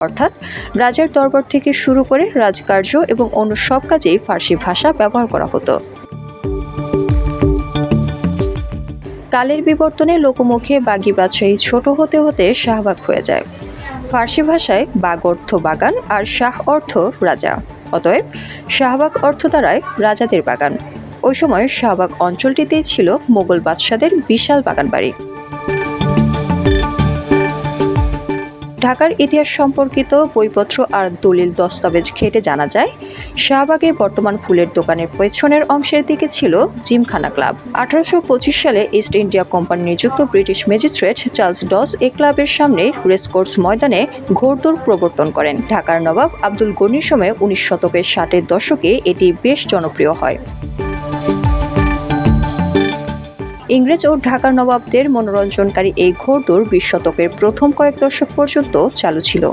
অর্থাৎ রাজার দরবার থেকে শুরু করে রাজকার্য এবং অন্য সব কাজেই ফার্সি ভাষা ব্যবহার করা হতো। কালের বিবর্তনে লোকমুখে বাগি বাদশাহী ছোট হতে হতে শাহবাগ হয়ে যায়। ফার্সি ভাষায় বাগ অর্থ বাগান আর শাহ অর্থ রাজা। অতএব শাহবাগ অর্থ দ্বারায় রাজাদের বাগান। ওই সময় শাহবাগ অঞ্চলটিতেই ছিল মোগল বাদশাদের বিশাল বাগান বাড়ি ঢাকার ইতিহাস সম্পর্কিত বইপত্র আর দলিল দস্তাবেজ ঘেটে জানা যায়, শাহবাগে বর্তমান ফুলের দোকানের পেছনের অংশের দিকে ছিল জিমখানা ক্লাব। আঠারোশো পঁচিশ সালে ইস্ট ইন্ডিয়া কোম্পানি নিযুক্ত ব্রিটিশ ম্যাজিস্ট্রেট চার্লস ডস এ ক্লাবের সামনে রেসকোর্স ময়দানে ঘোরদৌড় প্রবর্তন করেন। ঢাকার নবাব আব্দুল গনির সময় উনিশ শতকের ষাটের দশকে এটি বেশ জনপ্রিয় হয়। ইংরেজ ও ঢাকার নবাবদের মনোরঞ্জনকারী এই ঘোড়দৌড় বিশ শতকের প্রথম কয়েক দশক পর্যন্ত চালু ছিল।